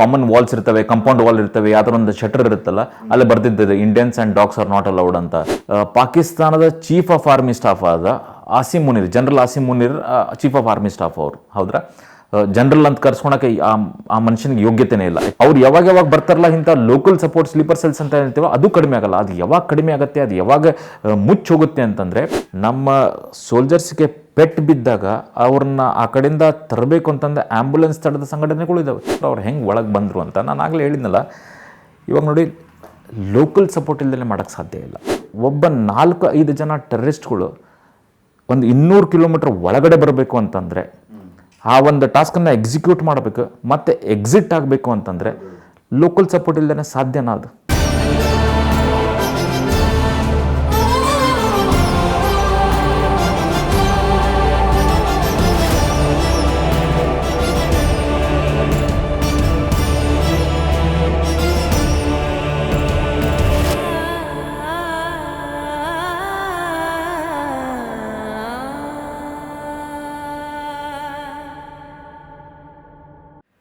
Common walls ಇರ್ತವೆ compound wall ಇರ್ತವೆ ಯಾವ್ದಾರ ಒಂದು ಶಟರ್ ಇರುತ್ತಲ್ಲ, ಅಲ್ಲಿ ಬರ್ತಿದ್ದದೆ Indians and dogs are not allowed ಅಂತ. ಪಾಕಿಸ್ತಾನದ ಚೀಫ್ ಆಫ್ ಆರ್ಮಿ ಸ್ಟಾಫ್ ಆದ Asim Munir general Asim Munir chief of army staff ಅವರು, ಹೌದ್ರಾ? ಜನರಲ್ ಅಂತ ಕರ್ಸ್ಕೊಳಕ್ಕೆ ಆ ಮನುಷ್ಯನಿಗೆ ಯೋಗ್ಯತೆನೇ ಇಲ್ಲ. ಅವ್ರು ಯಾವಾಗ ಯಾವಾಗ ಬರ್ತಾರಲ್ಲ ಇಂಥ ಲೋಕಲ್ ಸಪೋರ್ಟ್ ಸ್ಲೀಪರ್ ಸೆಲ್ಸ್ ಅಂತ ಹೇಳ್ತೀವೋ, ಅದು ಕಡಿಮೆ ಆಗಲ್ಲ. ಅದು ಯಾವಾಗ ಕಡಿಮೆ ಆಗುತ್ತೆ, ಅದು ಯಾವಾಗ ಮುಚ್ಚೋಗುತ್ತೆ ಅಂತಂದ್ರೆ, ನಮ್ಮ ಸೋಲ್ಜರ್ಸ್ಗೆ ಪೆಟ್ ಬಿದ್ದಾಗ ಅವ್ರನ್ನ ಆ ಕಡೆಯಿಂದ ತರಬೇಕು ಅಂತಂದ್ರೆ ಆ್ಯಂಬುಲೆನ್ಸ್ ತಡೆದ ಸಂಘಟನೆಗಳು ಇದಾವೆ. ಅವ್ರು ಹೆಂಗೆ ಒಳಗೆ ಬಂದರು ಅಂತ ನಾನು ಆಗಲೇ ಹೇಳಿದ್ನಲ್ಲ, ಇವಾಗ ನೋಡಿ ಲೋಕಲ್ ಸಪೋರ್ಟ್ ಇಲ್ಲದೆ ಮಾಡೋಕ್ಕೆ ಸಾಧ್ಯ ಇಲ್ಲ. ಒಬ್ಬ ನಾಲ್ಕು ಐದು ಜನ ಟೆರರಿಸ್ಟ್ಗಳು ಒಂದು ಇನ್ನೂರು ಕಿಲೋಮೀಟರ್ ಒಳಗಡೆ ಬರಬೇಕು ಅಂತಂದರೆ, ಆ ಒಂದು ಟಾಸ್ಕನ್ನು ಎಕ್ಸಿಕ್ಯೂಟ್ ಮಾಡಬೇಕು, ಮತ್ತು ಎಕ್ಸಿಟ್ ಆಗಬೇಕು ಅಂತಂದರೆ ಲೋಕಲ್ ಸಪೋರ್ಟ್ ಇಲ್ಲದೇ ಸಾಧ್ಯನಾ ಅದು.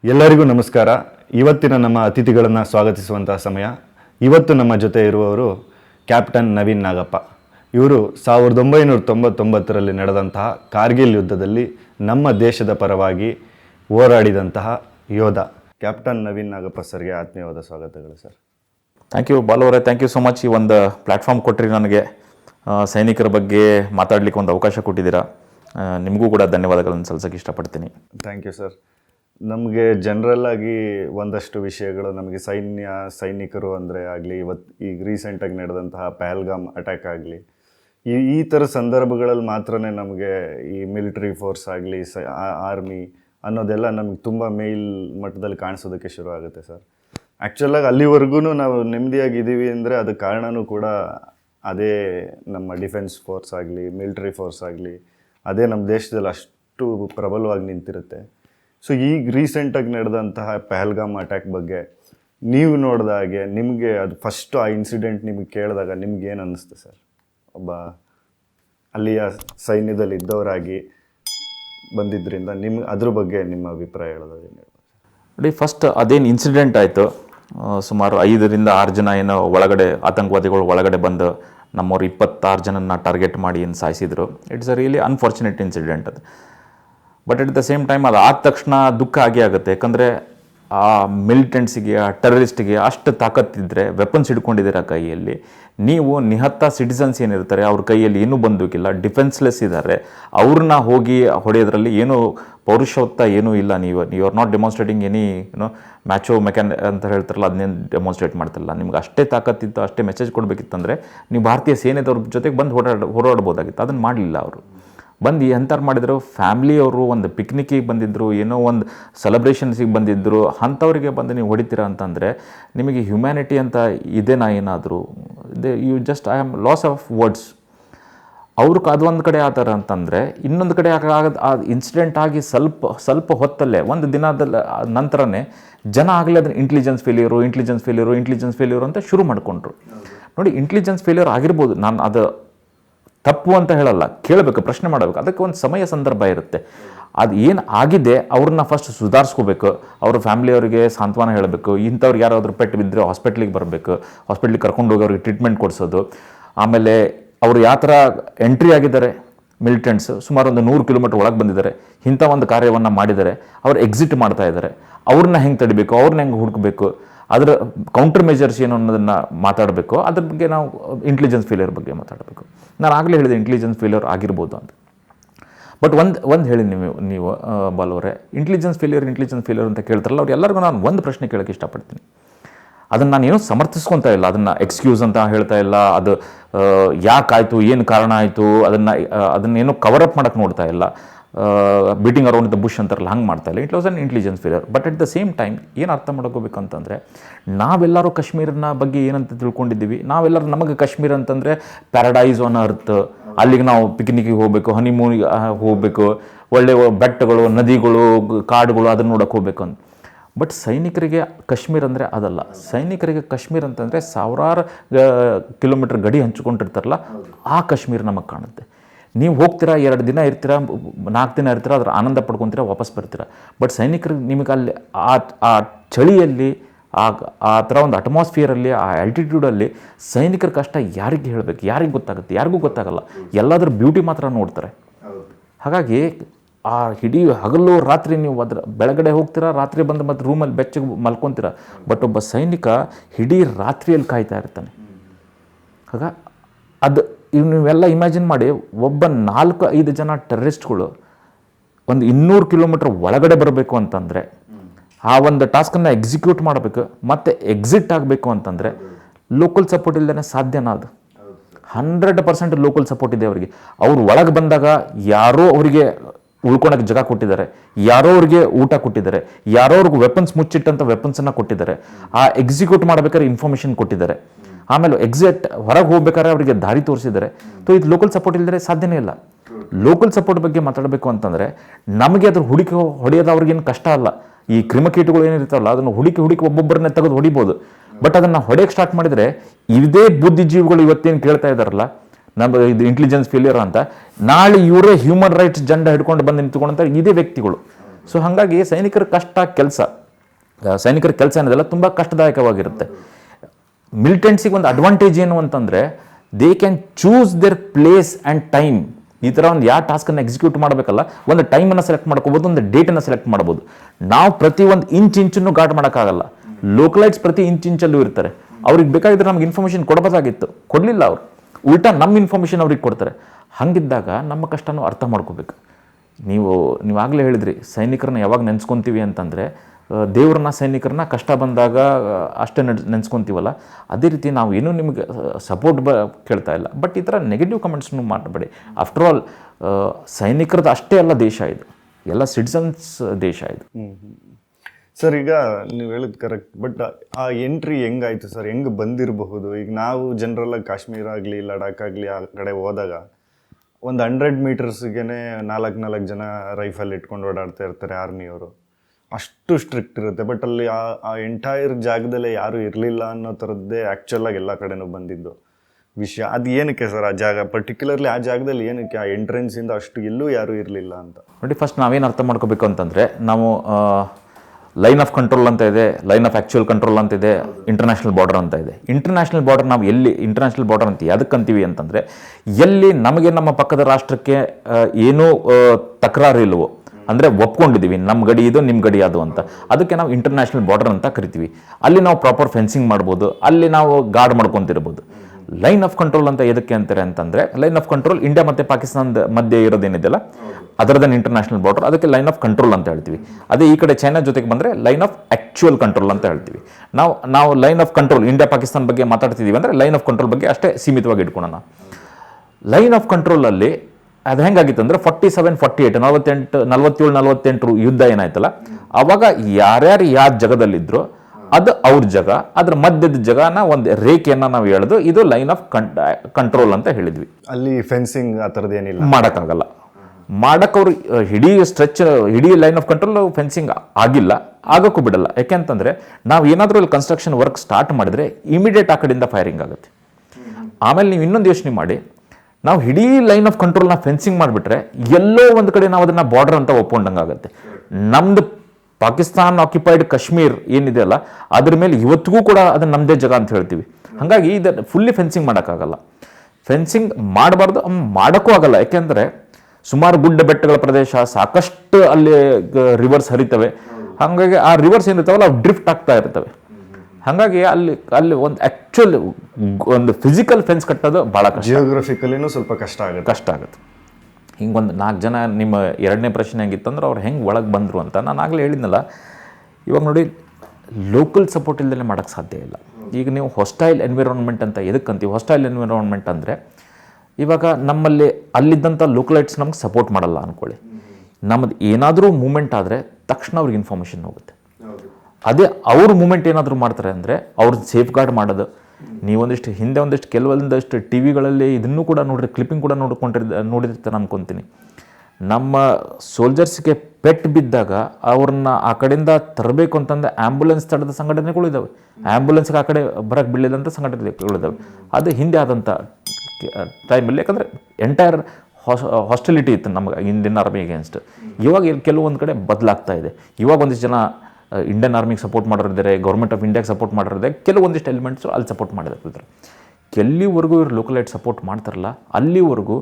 ಎಲ್ಲರಿಗೂ ನಮಸ್ಕಾರ. ಇವತ್ತಿನ ನಮ್ಮ ಅತಿಥಿಗಳನ್ನು ಸ್ವಾಗತಿಸುವಂತಹ ಸಮಯ. ಇವತ್ತು ನಮ್ಮ ಜೊತೆ ಇರುವವರು ಕ್ಯಾಪ್ಟನ್ ನವೀನ್ ನಾಗಪ್ಪ. ಇವರು ಸಾವಿರದ ಒಂಬೈನೂರ ತೊಂಬತ್ತೊಂಬತ್ತರಲ್ಲಿ ನಡೆದಂತಹ ಕಾರ್ಗಿಲ್ ಯುದ್ಧದಲ್ಲಿ ನಮ್ಮ ದೇಶದ ಪರವಾಗಿ ಹೋರಾಡಿದಂತಹ ಯೋಧ. ಕ್ಯಾಪ್ಟನ್ ನವೀನ್ ನಾಗಪ್ಪ ಸರ್ಗೆ ಆತ್ಮೀಯವಾದ ಸ್ವಾಗತಗಳು ಸರ್. ಥ್ಯಾಂಕ್ ಯು ಬಾಲು ಅವರೇ. ಥ್ಯಾಂಕ್ ಯು ಸೊ ಮಚ್ ಈ ಒಂದು ಪ್ಲ್ಯಾಟ್ಫಾರ್ಮ್ ಕೊಟ್ಟರಿ ನನಗೆ. ಸೈನಿಕರ ಬಗ್ಗೆ ಮಾತಾಡಲಿಕ್ಕೆ ಒಂದು ಅವಕಾಶ ಕೊಟ್ಟಿದ್ದೀರಾ. ನಿಮಗೂ ಕೂಡ ಧನ್ಯವಾದಗಳನ್ನು ಸಲ್ಲಿಸೋಕೆ ಇಷ್ಟಪಡ್ತೀನಿ. ಥ್ಯಾಂಕ್ ಯು ಸರ್ ನಮಗೆ ಜನರಲ್ ಆಗಿ ಒಂದಷ್ಟು ವಿಷಯಗಳು ನಮಗೆ ಸೈನ್ಯ, ಸೈನಿಕರು ಅಂದರೆ ಆಗಲಿ ಇವತ್ತು ಈಗ ರೀಸೆಂಟಾಗಿ ನಡೆದಂತಹ ಪಹಲ್ಗಾಮ್ ಅಟ್ಯಾಕ್ ಆಗಲಿ, ಈ ಈ ಥರ ಸಂದರ್ಭಗಳಲ್ಲಿ ಮಾತ್ರನೇ ನಮಗೆ ಈ ಮಿಲಿಟ್ರಿ ಫೋರ್ಸ್ ಆಗಲಿ, ಸ ಆರ್ಮಿ ಅನ್ನೋದೆಲ್ಲ ನಮಗೆ ತುಂಬ ಮೇಲ್ ಮಟ್ಟದಲ್ಲಿ ಕಾಣಿಸೋದಕ್ಕೆ ಶುರು ಆಗುತ್ತೆ ಸರ್. ಆ್ಯಕ್ಚುಲಾಗಿ ಅಲ್ಲಿವರೆಗೂ ನಾವು ನೆಮ್ಮದಿಯಾಗಿದ್ದೀವಿ ಅಂದರೆ ಅದಕ್ಕೆ ಕಾರಣನೂ ಕೂಡ ಅದೇ ನಮ್ಮ ಡಿಫೆನ್ಸ್ ಫೋರ್ಸ್ ಆಗಲಿ ಮಿಲಿಟರಿ ಫೋರ್ಸ್ ಆಗಲಿ, ಅದೇ ನಮ್ಮ ದೇಶದಲ್ಲಿ ಅಷ್ಟು ಪ್ರಬಲವಾಗಿ ನಿಂತಿರುತ್ತೆ. ಸೊ ಈಗ ರೀಸೆಂಟಾಗಿ ನಡೆದಂತಹ ಪೆಹಲ್ಗಾಮ್ ಅಟ್ಯಾಕ್ ಬಗ್ಗೆ ನೀವು ನೋಡಿದ ಹಾಗೆ ನಿಮಗೆ ಅದು ಫಸ್ಟ್ ಆ ಇನ್ಸಿಡೆಂಟ್ ನಿಮಗೆ ಕೇಳಿದಾಗ ನಿಮ್ಗೆ ಏನು ಅನ್ನಿಸ್ತು ಸರ್ ಒಬ್ಬ ಅಲ್ಲಿಯ ಸೈನ್ಯದಲ್ಲಿ ಇದ್ದವರಾಗಿ ಬಂದಿದ್ದರಿಂದ ನಿಮ್ಮ ಅದ್ರ ಬಗ್ಗೆ ನಿಮ್ಮ ಅಭಿಪ್ರಾಯ ಹೇಳೋದೇನು ನೋಡಿ ಫಸ್ಟ್ ಅದೇನು ಇನ್ಸಿಡೆಂಟ್ ಆಯಿತು ಸುಮಾರು ಐದರಿಂದ ಆರು ಜನ ಏನೋ ಒಳಗಡೆ, ಆತಂಕವಾದಿಗಳು ಒಳಗಡೆ ಬಂದು ನಮ್ಮವ್ರು ಇಪ್ಪತ್ತಾರು ಜನನ ಟಾರ್ಗೆಟ್ ಮಾಡಿ ಏನು ಸಾಯಿಸಿದ್ರು. It's a really unfortunate incident ಅದು. But at the same time ಅದು ಆದ ತಕ್ಷಣ ದುಃಖ ಆಗೇ ಆಗುತ್ತೆ. ಯಾಕಂದರೆ ಆ ಮಿಲಿಟೆಂಟ್ಸಿಗೆ ಆ ಟೆರರಿಸ್ಟ್ಗೆ ಅಷ್ಟು ತಾಕತ್ತಿದ್ದರೆ ವೆಪನ್ಸ್ ಹಿಡ್ಕೊಂಡಿದ್ದೀರ ಕೈಯಲ್ಲಿ. ನೀವು ನಿಹತ್ತ ಸಿಟಿಸನ್ಸ್ ಏನಿರ್ತಾರೆ, ಅವ್ರ ಕೈಯಲ್ಲಿ ಏನೂ ಬಂದೂಕಿಲ್ಲ ಡಿಫೆನ್ಸ್ಲೆಸ್ ಇದ್ದಾರೆ ಅವ್ರನ್ನ ಹೋಗಿ ಹೊಡೆಯೋದ್ರಲ್ಲಿ ಏನು ಪೌರುಷತ್ವ ಏನೂ ಇಲ್ಲ ನೀವು. You are not demonstrating any ಏನೋ ಮ್ಯಾಚೋ ಮೆಕ್ಯಾನ್ ಅಂತ ಹೇಳ್ತಾರಲ್ಲ, ಅದನ್ನೇನು ಡೆಮಾನ್ಸ್ಟ್ರೇಟ್ ಮಾಡ್ತಿಲ್ಲ. ನಿಮ್ಗೆ ಅಷ್ಟೇ ತಾಕತ್ತಿತ್ತು ಅಷ್ಟೇ ಮೆಸೇಜ್ ಕೊಡಬೇಕಿತ್ತಂದರೆ, ನೀವು ಭಾರತೀಯ ಸೇನೆದವ್ರ ಜೊತೆಗೆ ಬಂದು ಹೋರಾಡ, ಹೋರಾಡ್ಬೋದಾಗಿತ್ತು. ಅದನ್ನು ಮಾಡಲಿಲ್ಲ ಅವರು. ಬಂದು ಎಂಥವ್ರು ಮಾಡಿದ್ರು ಫ್ಯಾಮ್ಲಿಯವರು ಒಂದು ಪಿಕ್ನಿಕ್ಕಿಗೆ ಬಂದಿದ್ದರು ಏನೋ ಒಂದು ಸೆಲೆಬ್ರೇಷನ್ಸಿಗೆ ಬಂದಿದ್ದರು ಅಂಥವ್ರಿಗೆ ಬಂದು ನೀವು ಹೊಡಿತೀರಾ ಅಂತಂದರೆ ನಿಮಗೆ ಹ್ಯುಮ್ಯಾನಿಟಿ ಅಂತ ಇದೇನಾ ಏನಾದರೂ, they you just I am loss of words ಅವ್ರಿಗೆ ಅದೊಂದು ಕಡೆ ಆ ಥರ ಅಂತಂದರೆ ಇನ್ನೊಂದು ಕಡೆ ಆಗದ ಆ ಇನ್ಸಿಡೆಂಟ್ ಆಗಿ ಸ್ವಲ್ಪ ಸ್ವಲ್ಪ ಹೊತ್ತಲ್ಲೇ, ಒಂದು ದಿನದ ನಂತರನೇ ಜನ ಆಗಲೇ ಅದನ್ನು intelligence failure intelligence failure intelligence failure ಅಂತ ಶುರು ಮಾಡಿಕೊಂಡ್ರು. ನೋಡಿ ಇಂಟೆಲಿಜೆನ್ಸ್ ಫೇಲ್ಯೂರ್ ಆಗಿರ್ಬೋದು, ನಾನು ಅದು ತಪ್ಪು ಅಂತ ಹೇಳಲ್ಲ, ಕೇಳಬೇಕು, ಪ್ರಶ್ನೆ ಮಾಡಬೇಕು. ಅದಕ್ಕೆ ಒಂದು ಸಮಯ ಸಂದರ್ಭ ಇರುತ್ತೆ. ಅದು ಏನು ಆಗಿದೆ, ಅವ್ರನ್ನ ಫಸ್ಟ್ ಸುಧಾರಿಸ್ಕೋಬೇಕು. ಅವ್ರ ಫ್ಯಾಮಿಲಿಯವರಿಗೆ ಸಾಂತ್ವನ ಹೇಳಬೇಕು. ಇಂಥವ್ರಿಗೆ ಯಾರಾದರೂ ಪೆಟ್ಟು ಬಿದ್ದರೆ ಹಾಸ್ಪಿಟ್ಲಿಗೆ ಬರಬೇಕು. ಹಾಸ್ಪಿಟ್ಲಿಗೆ ಕರ್ಕೊಂಡು ಹೋಗಿ ಅವ್ರಿಗೆ ಟ್ರೀಟ್ಮೆಂಟ್ ಕೊಡಿಸೋದು. ಆಮೇಲೆ ಅವರು ಯಾವ ಥರ ಎಂಟ್ರಿ ಆಗಿದ್ದಾರೆ ಮಿಲಿಟೆಂಟ್ಸ್ ಸುಮಾರು ಒಂದು ನೂರು ಕಿಲೋಮೀಟರ್ ಒಳಗೆ ಬಂದಿದ್ದಾರೆ. ಇಂಥ ಒಂದು ಕಾರ್ಯವನ್ನು ಮಾಡಿದ್ದಾರೆ. ಅವ್ರು ಎಕ್ಸಿಟ್ ಮಾಡ್ತಾ ಇದ್ದಾರೆ. ಅವ್ರನ್ನ ಹೆಂಗೆ ತಡಿಬೇಕು, ಅವ್ರನ್ನ ಹೆಂಗೆ ಹುಡುಕಬೇಕು? ಅದರ ಕೌಂಟರ್ ಮೆಜರ್ಸ್ ಏನು ಅನ್ನೋದನ್ನು ಮಾತಾಡಬೇಕು. ಅದ್ರ ಬಗ್ಗೆ ನಾವು ಇಂಟೆಲಿಜೆನ್ಸ್ ಫೇಲಿಯರ್ ಬಗ್ಗೆ ಮಾತಾಡಬೇಕು. ನಾನು ಆಗಲೇ ಹೇಳಿದೆ ಇಂಟೆಲಿಜೆನ್ಸ್ ಫೇಲಿಯರ್ ಆಗಿರ್ಬೋದು ಅಂತ. ಬಟ್ ಒಂದು ಒಂದು ಹೇಳಿ ನೀವು ನೀವು ಬಾಲವರೇ. ಇಂಟೆಲಿಜೆನ್ಸ್ ಫೇಲಿಯರ್ ಇಂಟೆಲಿಜೆನ್ಸ್ ಫೇಲಿಯರ್ ಅಂತ ಕೇಳ್ತಾರಲ್ಲ ಅವ್ರು ಎಲ್ಲರಿಗೂ ನಾನು ಒಂದು ಪ್ರಶ್ನೆ ಕೇಳೋಕ್ಕೆ ಇಷ್ಟಪಡ್ತೀನಿ. ಅದನ್ನು ನಾನು ಏನೂ ಸಮರ್ಥಿಸ್ಕೊತಾ ಇಲ್ಲ. ಅದನ್ನು ಎಕ್ಸ್ಕ್ಯೂಸ್ ಅಂತ ಹೇಳ್ತಾ ಇಲ್ಲ. ಅದು ಯಾಕಾಯಿತು ಏನು ಕಾರಣ ಆಯಿತು, ಅದನ್ನು ಅದನ್ನೇನು ಕವರ್ ಅಪ್ ಮಾಡೋಕ್ಕೆ ನೋಡ್ತಾ ಇಲ್ಲ. ಬೀಟಿಂಗ್ ಅರೌಂಡ್ ದ ಬುಷ್ ಅಂತಾರಲ್ಲ, ಹಂಗೆ ಮಾಡ್ತಾ ಇಲ್ಲ. It was an intelligence failure but at the same time ಏನು ಅರ್ಥ ಮಾಡ್ಕೋಬೇಕಂತಂದರೆ, ನಾವೆಲ್ಲರೂ ಕಾಶ್ಮೀರನ ಬಗ್ಗೆ ಏನಂತ ತಿಳ್ಕೊಂಡಿದ್ದೀವಿ. ನಾವೆಲ್ಲರೂ ನಮಗೆ ಕಾಶ್ಮೀರ ಅಂತಂದರೆ ಪ್ಯಾರಡೈಸ್ ಆನ್ ಅರ್ತ್ ಅಲ್ಲಿಗೆ ನಾವು ಪಿಕ್ನಿಕ್ಗೆ ಹೋಗಬೇಕು ಹನಿಮೂನಿಗೆ ಹೋಗಬೇಕು ಒಳ್ಳೆಯ ಬೆಟ್ಟಗಳು, ನದಿಗಳು, ಕಾಡುಗಳು ಅದನ್ನು ನೋಡೋಕೆ ಹೋಗ್ಬೇಕು ಅಂತ. ಬಟ್ ಸೈನಿಕರಿಗೆ ಕಾಶ್ಮೀರ ಅಂದರೆ ಅದಲ್ಲ. ಸೈನಿಕರಿಗೆ ಕಾಶ್ಮೀರ ಅಂತಂದರೆ ಸಾವಿರಾರು ಕಿಲೋಮೀಟರ್ ಗಡಿ ಹಂಚಿಕೊಂಡಿರ್ತಾರಲ್ಲ, ಆ ಕಾಶ್ಮೀರ ನಮಗೆ ಕಾಣುತ್ತೆ. ನೀವು ಹೋಗ್ತೀರಾ ಎರಡು ದಿನ ಇರ್ತೀರಾ ನಾಲ್ಕು ದಿನ ಇರ್ತೀರಾ ಅದರ ಆನಂದ ಪಡ್ಕೊತೀರಾ ವಾಪಸ್ ಬರ್ತೀರಾ. ಬಟ್ ಸೈನಿಕರು ನಿಮಗೆ ಅಲ್ಲಿ ಆ ಆ ಚಳಿಯಲ್ಲಿ ಆ ಆ ಥರ ಒಂದು ಅಟ್ಮಾಸ್ಫಿಯರಲ್ಲಿ ಆ ಆಲ್ಟಿಟ್ಯೂಡಲ್ಲಿ ಸೈನಿಕರ ಕಷ್ಟ ಯಾರಿಗೆ ಹೇಳಬೇಕು? ಯಾರಿಗೆ ಗೊತ್ತಾಗುತ್ತೆ? ಯಾರಿಗೂ ಗೊತ್ತಾಗಲ್ಲ. ಎಲ್ಲಾದರೂ ಬ್ಯೂಟಿ ಮಾತ್ರ ನೋಡ್ತಾರೆ. ಹಾಗಾಗಿ ಆ ಇಡೀ ಹಗಲು ರಾತ್ರಿ ನೀವು ಅದ್ರ ಬೆಳಗಡೆ ಹೋಗ್ತೀರಾ ರಾತ್ರಿ ಬಂದು ಮತ್ತೆ ರೂಮಲ್ಲಿ ಬೆಚ್ಚಗೆ ಮಲ್ಕೊತೀರ. ಬಟ್ ಒಬ್ಬ ಸೈನಿಕ ಹಿಡೀ ರಾತ್ರಿಯಲ್ಲಿ ಕಾಯ್ತಾ ಇರ್ತಾನೆ. ಆಗ ಅದು ಇವ್ ನೀವೆಲ್ಲ ಇಮ್ಯಾಜಿನ್ ಮಾಡಿ ಒಬ್ಬ ನಾಲ್ಕು, ಐದು ಜನ ಟೆರರಿಸ್ಟ್ಗಳು ಒಂದು ಇನ್ನೂರು ಕಿಲೋಮೀಟ್ರ್ ಒಳಗಡೆ ಬರಬೇಕು ಅಂತಂದರೆ, ಆ ಒಂದು ಟಾಸ್ಕನ್ನು ಎಕ್ಸಿಕ್ಯೂಟ್ ಮಾಡಬೇಕು, ಮತ್ತು ಎಕ್ಸಿಟ್ ಆಗಬೇಕು ಅಂತಂದರೆ ಲೋಕಲ್ ಸಪೋರ್ಟ್ ಇಲ್ಲದೇ ಸಾಧ್ಯನಾ ಅದು? ಹಂಡ್ರೆಡ್ ಪರ್ಸೆಂಟ್ ಲೋಕಲ್ ಸಪೋರ್ಟ್ ಇದೆ ಅವರಿಗೆ. ಅವ್ರು ಒಳಗೆ ಬಂದಾಗ ಯಾರೋ ಅವರಿಗೆ ಉಳ್ಕೊಳಕ್ಕೆ ಜಾಗ ಕೊಟ್ಟಿದ್ದಾರೆ, ಯಾರೋ ಅವ್ರಿಗೆ ಊಟ ಕೊಟ್ಟಿದ್ದಾರೆ, ಯಾರೋ ಅವ್ರಿಗೆ ವೆಪನ್ಸ್ ಮುಚ್ಚಿಟ್ಟಂಥ ವೆಪನ್ಸನ್ನು ಕೊಟ್ಟಿದ್ದಾರೆ, ಆ ಎಕ್ಸಿಕ್ಯೂಟ್ ಮಾಡಬೇಕಾದ್ರೆ ಇನ್ಫಾರ್ಮೇಷನ್ ಕೊಟ್ಟಿದ್ದಾರೆ. ಆಮೇಲೆ ಎಕ್ಸಾಕ್ಟ್ ಹೊರಗೆ ಹೋಗ್ಬೇಕಾದ್ರೆ ಅವರಿಗೆ ದಾರಿ ತೋರಿಸಿದರೆ ಸೊ ಇದು ಲೋಕಲ್ ಸಪೋರ್ಟ್ ಇಲ್ಲದೆ ಸಾಧ್ಯನೇ ಇಲ್ಲ. ಲೋಕಲ್ ಸಪೋರ್ಟ್ ಬಗ್ಗೆ ಮಾತಾಡಬೇಕು ಅಂತಂದರೆ, ನಮಗೆ ಅದ್ರ ಹುಡುಕಿ ಹೊಡೆಯೋದು ಅವ್ರಿಗೇನು ಕಷ್ಟ ಅಲ್ಲ. ಈ ಕ್ರಿಮಕೀಟಗಳು ಏನಿರ್ತಾವಲ್ಲ ಅದನ್ನು ಹುಡುಕಿ ಹುಡುಕಿ ಒಬ್ಬೊಬ್ಬರನ್ನೇ ತೆಗೆದು ಹೊಡಿಬೋದು. ಬಟ್ ಅದನ್ನು ಹೊಡೆಯಕ್ಕೆ ಸ್ಟಾರ್ಟ್ ಮಾಡಿದರೆ, ಇದೇ ಬುದ್ಧಿಜೀವಿಗಳು ಇವತ್ತೇನು ಕೇಳ್ತಾ ಇದ್ದಾರಲ್ಲ ನಮ್ಮ ಇದು ಇಂಟೆಲಿಜೆನ್ಸ್ ಫೇಲಿಯರ್ ಅಂತ, ನಾಳೆ ಇವರೇ ಹ್ಯೂಮನ್ ರೈಟ್ಸ್ ಜಂಡ ಹಿಡ್ಕೊಂಡು ಬಂದು ನಿಂತ್ಕೊಂಡಂತ ಇದೇ ವ್ಯಕ್ತಿಗಳು. ಸೊ ಹಾಗಾಗಿ ಸೈನಿಕರ ಕಷ್ಟ, ಕೆಲಸ ಸೈನಿಕರ ಕೆಲಸ ಅನ್ನೋದೆಲ್ಲ ತುಂಬ ಕಷ್ಟದಾಯಕವಾಗಿರುತ್ತೆ. ಮಿಲಿಟೆಂಟ್ಸಿಗೆ ಒಂದು ಅಡ್ವಾಂಟೇಜ್ ಏನು ಅಂತಂದರೆ they can choose their place and time ಈ ಥರ ಒಂದು ಯಾವ ಟಾಸ್ಕನ್ನು ಎಕ್ಸಿಕ್ಯೂಟ್ ಮಾಡಬೇಕಲ್ಲ, ಒಂದು ಟೈಮನ್ನು ಸೆಲೆಕ್ಟ್ ಮಾಡ್ಕೋಬೋದು, ಒಂದು ಡೇಟನ್ನು ಸೆಲೆಕ್ಟ್ ಮಾಡ್ಬೋದು. ನಾವು ಪ್ರತಿ ಒಂದು ಇಂಚ್ ಇಂಚನ್ನು ಗಾರ್ಡ್ ಮಾಡೋಕ್ಕಾಗಲ್ಲ. ಲೋಕಲೈಟ್ಸ್ ಪ್ರತಿ ಇಂಚ್ ಇಂಚಲ್ಲೂ ಇರ್ತಾರೆ. ಅವ್ರಿಗೆ ಬೇಕಾಗಿದ್ದರೆ ನಮ್ಗೆ ಇನ್ಫಾರ್ಮೇಷನ್ ಕೊಡಬೇಕಾಗಿತ್ತು. ಕೊಡಲಿಲ್ಲ ಅವರು. ಉಲ್ಟಾ ನಮ್ಮ ಇನ್ಫಾರ್ಮೇಷನ್ ಅವ್ರಿಗೆ ಕೊಡ್ತಾರೆ. ಹಾಗಿದ್ದಾಗ ನಮ್ಮ ಕಷ್ಟನೂ ಅರ್ಥ ಮಾಡ್ಕೋಬೇಕು. ನೀವು, ನೀವಾಗಲೇ ಹೇಳಿದ್ರಿ, ಸೈನಿಕರನ್ನ ಯಾವಾಗ ನೆನೆಸ್ಕೊತೀವಿ ಅಂತಂದರೆ ದೇವ್ರನ್ನ, ಸೈನಿಕರನ್ನ ಕಷ್ಟ ಬಂದಾಗ ಅಷ್ಟೇ ನಡ್ ನೆನೆಸ್ಕೊತೀವಲ್ಲ? ಅದೇ ರೀತಿ ನಾವು ಏನೂ ನಿಮಗೆ ಸಪೋರ್ಟ್ ಬ, ಕೇಳ್ತಾ ಇಲ್ಲ. ಬಟ್ ಈ ಥರ ನೆಗೆಟಿವ್ ಕಮೆಂಟ್ಸ್ನು ಮಾಡಬೇಡಿ. ಆಫ್ಟರ್ ಆಲ್ ಸೈನಿಕರದ್ದು ಅಷ್ಟೇ ಅಲ್ಲ ದೇಶ ಇದು. ಎಲ್ಲ ಸಿಟಿಸನ್ಸ್ ದೇಶ ಇದು. ಸರ್, ಈಗ ನೀವು ಹೇಳಿದ್ ಕರೆಕ್ಟ್ ಬಟ್ ಆ ಎಂಟ್ರಿ ಹೆಂಗಾಯ್ತು ಸರ್? ಹೆಂಗೆ ಬಂದಿರಬಹುದು? ಈಗ ನಾವು ಜನರಲ್ಲಾಗಿ ಕಾಶ್ಮೀರ ಆಗಲಿ, ಲಡಾಖ್ ಆಗಲಿ, ಆ ಕಡೆ ಹೋದಾಗ ಒಂದು ಹಂಡ್ರೆಡ್ ಮೀಟರ್ಸ್ಗೆ ನಾಲ್ಕು ನಾಲ್ಕು ಜನ ರೈಫಲ್ ಇಟ್ಕೊಂಡು ಓಡಾಡ್ತಾ ಇರ್ತಾರೆ ಆರ್ಮಿಯವರು ಅಷ್ಟು ಸ್ಟ್ರಿಕ್ಟ್ ಇರುತ್ತೆ. ಬಟ್ ಅಲ್ಲಿ ಆ ಆ ಎಂಟೈರ್ ಜಾಗದಲ್ಲೇ ಯಾರೂ ಇರಲಿಲ್ಲ ಅನ್ನೋ ಥರದ್ದೇ ಆ್ಯಕ್ಚುಲಾಗಿ ಎಲ್ಲ ಕಡೆನೂ ಬಂದಿದ್ದು ವಿಷಯ. ಅದು ಏನಕ್ಕೆ ಸರ್ ಆ ಜಾಗ? ಪರ್ಟಿಕ್ಯುಲರ್ಲಿ ಆ ಜಾಗದಲ್ಲಿ ಏನಕ್ಕೆ ಆ ಎಂಟ್ರೆನ್ಸಿಂದ ಅಷ್ಟು ಎಲ್ಲೂ ಯಾರೂ ಇರಲಿಲ್ಲ ಅಂತ? ನೋಡಿ ಫಸ್ಟ್ ನಾವೇನು ಅರ್ಥ ಮಾಡ್ಕೋಬೇಕು ಅಂತಂದರೆ, ನಾವು ಲೈನ್ ಆಫ್ ಕಂಟ್ರೋಲ್ ಅಂತ ಇದೆ ಲೈನ್ ಆಫ್ ಆ್ಯಕ್ಚುಯಲ್ ಕಂಟ್ರೋಲ್ ಅಂತ ಇದೆ ಇಂಟರ್ನ್ಯಾಷನಲ್ ಬಾರ್ಡರ್ ಅಂತ ಇದೆ. ಇಂಟರ್ನ್ಯಾಷನಲ್ ಬಾರ್ಡರ್ ನಾವು ಎಲ್ಲಿ ಇಂಟರ್ನ್ಯಾಷನಲ್ ಬಾರ್ಡರ್ ಅಂತ ಅಂತೀವಿ ಅಂತಂದರೆ, ಎಲ್ಲಿ ನಮಗೆ ನಮ್ಮ ಪಕ್ಕದ ರಾಷ್ಟ್ರಕ್ಕೆ ಏನೂ ತಕರಾರು ಇಲ್ಲವೋ ಅಂದರೆ ಒಪ್ಕೊಂಡಿದ್ದೀವಿ ನಮ್ಮ ಗಡಿ ಇದು ನಿಮ್ಮ ಗಡಿ ಅದು ಅಂತ. ಅದಕ್ಕೆ ನಾವು ಇಂಟರ್ನ್ಯಾಷನಲ್ ಬಾರ್ಡರ್ ಅಂತ ಕರಿತೀವಿ. ಅಲ್ಲಿ ನಾವು ಪ್ರಾಪರ್ ಫೆನ್ಸಿಂಗ್ ಮಾಡ್ಬೋದು, ಅಲ್ಲಿ ನಾವು ಗಾರ್ಡ್ ಮಾಡ್ಕೊತಿರ್ಬೋದು. ಲೈನ್ ಆಫ್ ಕಂಟ್ರೋಲ್ ಅಂತ ಎದಕ್ಕೆ ಅಂತಾರೆ ಅಂತಂದರೆ ಲೈನ್ ಆಫ್ ಕಂಟ್ರೋಲ್ ಇಂಡಿಯಾ ಮತ್ತು ಪಾಕಿಸ್ತಾನದ ಮಧ್ಯೆ ಇರೋದೇನಿದೆಯಲ್ಲ ಅದರದನ್ನು ಇಂಟರ್ನ್ಯಾಷನಲ್ ಬಾರ್ಡರ್ ಅದಕ್ಕೆ ಲೈನ್ ಆಫ್ ಕಂಟ್ರೋಲ್ ಅಂತ ಹೇಳ್ತೀವಿ. ಅದೇ ಈ ಕಡೆ ಚೈನಾ ಜೊತೆಗೆ ಬಂದರೆ ಲೈನ್ ಆಫ್ ಆ್ಯಕ್ಚುಯಲ್ ಕಂಟ್ರೋಲ್ ಅಂತ ಹೇಳ್ತೀವಿ. ನಾವು ನಾವು line of control India Pakistan ಬಗ್ಗೆ ಮಾತಾಡ್ತಿದ್ದೀವಿ ಅಂದರೆ ಲೈನ್ ಆಫ್ ಕಂಟ್ರೋಲ್ ಬಗ್ಗೆ ಅಷ್ಟೇ ಸೀಮಿತವಾಗಿ ಇಟ್ಕೊಳ್ಳೋಣ ಲೈನ್ ಆಫ್ ಕಂಟ್ರೋಲಲ್ಲಿ ಅದು ಹೆಂಗಾಗಿತ್ತು ಅಂದರೆ ಫಾರ್ಟಿ ಸೆವೆನ್ ಫಾರ್ಟಿ ಏಯ್ಟ್ ನಲವತ್ತೆಂಟು ನಲವತ್ತೇಳು ನಲವತ್ತೆಂಟು ಯುದ್ಧ ಏನಾಯ್ತಲ್ಲ ಅವಾಗ ಯಾರ್ಯಾರು ಯಾವ ಜಗದಲ್ಲಿದ್ರು ಅದು ಅವ್ರ ಜಗ ಅದ್ರ ಮಧ್ಯದ ಜಗನ ಒಂದು ರೇಖೆಯನ್ನು ನಾವು ಹೇಳೋದು ಇದು ಲೈನ್ ಆಫ್ ಕಂಟ್ರೋಲ್ ಅಂತ ಹೇಳಿದ್ವಿ. ಅಲ್ಲಿ ಫೆನ್ಸಿಂಗ್ ಆ ಥರದ್ದು ಏನಿಲ್ಲ. ಮಾಡೋಕ್ಕಾಗಲ್ಲ. ಮಾಡಕ್ಕೆ ಅವರು ಇಡೀ ಸ್ಟ್ರೆಚ್ ಇಡೀ ಲೈನ್ ಆಫ್ ಕಂಟ್ರೋಲ್ ಫೆನ್ಸಿಂಗ್ ಆಗಿಲ್ಲ ಆಗೋಕ್ಕೂ ಬಿಡಲ್ಲ. ಯಾಕೆಂತಂದ್ರೆ ನಾವು ಏನಾದರೂ ಅಲ್ಲಿ ಕನ್ಸ್ಟ್ರಕ್ಷನ್ ವರ್ಕ್ ಸ್ಟಾರ್ಟ್ ಮಾಡಿದ್ರೆ ಇಮಿಡಿಯೇಟ್ ಆ ಕಡೆಯಿಂದ ಫೈರಿಂಗ್ ಆಗುತ್ತೆ. ಆಮೇಲೆ ನೀವು ಇನ್ನೊಂದು ಯೋಚನೆ ಮಾಡಿ ನಾವು ಇಡೀ ಲೈನ್ ಆಫ್ ಕಂಟ್ರೋಲ್ನ ಫೆನ್ಸಿಂಗ್ ಮಾಡಿಬಿಟ್ರೆ ಎಲ್ಲೋ ಒಂದು ಕಡೆ ನಾವು ಅದನ್ನು ಬಾರ್ಡರ್ ಅಂತ ಒಪ್ಕೊಂಡಂಗೆ ಆಗುತ್ತೆ ನಮ್ದು ಪಾಕಿಸ್ತಾನ್ ಆಕ್ಯುಪೈಡ್ ಕಾಶ್ಮೀರ್ ಏನಿದೆ ಅಲ್ಲ, ಅದ್ರ ಮೇಲೆ ಇವತ್ತಿಗೂ ಕೂಡ ಅದು ನಮ್ಮದೇ ಜಾಗ ಅಂತ ಹೇಳ್ತೀವಿ. ಹಾಗಾಗಿ ಇದನ್ನು ಫುಲ್ಲಿ ಫೆನ್ಸಿಂಗ್ ಮಾಡೋಕ್ಕಾಗಲ್ಲ. ಫೆನ್ಸಿಂಗ್ ಮಾಡಬಾರ್ದು ಮಾಡೋಕ್ಕೂ ಆಗಲ್ಲ. ಯಾಕೆಂದರೆ ಸುಮಾರು ಗುಡ್ಡ ಬೆಟ್ಟಗಳ ಪ್ರದೇಶ, ಸಾಕಷ್ಟು ಅಲ್ಲಿ ರಿವರ್ಸ್ ಹರಿತವೆ. ಹಾಗಾಗಿ ಆ ರಿವರ್ಸ್ ಏನಿರ್ತಾವಲ್ಲ, ಅವು ಡ್ರಿಫ್ಟ್ ಆಗ್ತಾ ಇರ್ತವೆ. ಹಾಗಾಗಿ ಅಲ್ಲಿ ಅಲ್ಲಿ ಒಂದು ಆ್ಯಕ್ಚುಲ್ ಒಂದು ಫಿಸಿಕಲ್ ಫೆನ್ಸ್ ಕಟ್ಟೋದು ಭಾಳ ಕಷ್ಟ. ಜಿಯೋಗ್ರಫಿಕಲಿನೂ ಸ್ವಲ್ಪ ಕಷ್ಟ ಆಗುತ್ತೆ. ಕಷ್ಟ ಆಗುತ್ತೆ. ಹಿಂಗೊಂದು ನಾಲ್ಕು ಜನ ನಿಮ್ಮ ಎರಡನೇ ಪ್ರಶ್ನೆ ಹೆಂಗಿತ್ತಂದ್ರೆ ಅವ್ರು ಹೆಂಗೆ ಒಳಗೆ ಬಂದರು ಅಂತ. ನಾನು ಆಗಲೇ ಹೇಳಿದ್ನಲ್ಲ ಇವಾಗ ನೋಡಿ ಲೋಕಲ್ ಸಪೋರ್ಟ್ ಇಲ್ಲದೆ ಮಾಡೋಕ್ಕೆ ಸಾಧ್ಯ ಇಲ್ಲ. ಈಗ ನೀವು ಹೊಸ್ಟೈಲ್ ಎನ್ವಿರಾನ್ಮೆಂಟ್ ಅಂತ ಎದಕ್ಕೆ ಅಂತೀವಿ ಹೊಸ್ಟೈಲ್ ಎನ್ವಿರಾನ್ಮೆಂಟ್ ಅಂದರೆ ಇವಾಗ ನಮ್ಮಲ್ಲಿ ಅಲ್ಲಿದ್ದಂಥ ಲೋಕಲೈಟ್ಸ್ ನಮ್ಗೆ ಸಪೋರ್ಟ್ ಮಾಡಲ್ಲ ಅಂದ್ಕೊಳ್ಳಿ ನಮ್ಮದು ಏನಾದರೂ ಮೂಮೆಂಟ್ ಆದರೆ ತಕ್ಷಣ ಅವ್ರಿಗೆ ಇನ್ಫಾರ್ಮೇಷನ್ ಹೋಗುತ್ತೆ. ಅದೇ ಅವ್ರ ಮೂಮೆಂಟ್ ಏನಾದರೂ ಮಾಡ್ತಾರೆ ಅಂದರೆ ಅವ್ರನ್ನ ಸೇಫ್ ಗಾರ್ಡ್ ಮಾಡೋದು. ನೀವೊಂದಿಷ್ಟು ಹಿಂದೆ ಒಂದಿಷ್ಟು ಕೆಲವೊಂದಷ್ಟು ಟಿ ವಿಗಳಲ್ಲಿ ಇದನ್ನು ಕೂಡ ನೋಡ್ರಿ ಕ್ಲಿಪ್ಪಿಂಗ್ ಕೂಡ ನೋಡ್ಕೊಂಡಿರ್ದ ನೋಡಿರ್ತಾರೆ ಅನ್ಕೊತೀನಿ. ನಮ್ಮ ಸೋಲ್ಜರ್ಸ್ಗೆ ಪೆಟ್ ಬಿದ್ದಾಗ ಅವ್ರನ್ನ ಆ ಕಡೆಯಿಂದ ತರಬೇಕು ಅಂತಂದು ಆ್ಯಂಬುಲೆನ್ಸ್ ತಡೆದ ಸಂಘಟನೆಗಳು ಇದ್ದಾವೆ ಆ್ಯಂಬುಲೆನ್ಸ್ಗೆ ಆ ಕಡೆ ಬರೋಕ್ಕೆ ಬೀಳಿದಂಥ ಸಂಘಟನೆಗಳು ಇದ್ದಾವೆ ಅದು ಹಿಂದೆ ಆದಂಥ ಟೈಮಲ್ಲಿ ಯಾಕಂದರೆ ಎಂಟೈರ್ ಹಾಸ್ಟೆಲಿಟಿ ಇತ್ತು ನಮಗೆ ಇಂಡಿಯನ್ ಆರ್ಮಿ ಅಗೇನ್ಸ್ಟ್ ಇವಾಗ ಕೆಲವೊಂದು ಕಡೆ ಬದಲಾಗ್ತಾ ಇದೆ. ಇವಾಗ ಒಂದಿಷ್ಟು ಜನ ಇಂಡಿಯನ್ ಆರ್ಮಿಗೆ ಸಪೋರ್ಟ್ ಮಾಡೋರಿದ್ದಾರೆ ಗೌರ್ಮೆಂಟ್ ಆಫ್ ಇಂಡಿಯಾಗೆ ಸಪೋರ್ಟ್ ಮಾಡೋರಿದೆ ಕೆಲವೊಂದಿಷ್ಟು ಎಲಿಮೆಂಟ್ಸು ಅಲ್ಲಿ ಸಪೋರ್ಟ್ ಮಾಡಿದ್ದಾರೆ ಎಲ್ಲಿವರೆಗೂ ಇವ್ರು ಐಟ್ ಸಪೋರ್ಟ್ ಮಾಡ್ತಾರಲ್ಲ ಅಲ್ಲಿವರೆಗೂ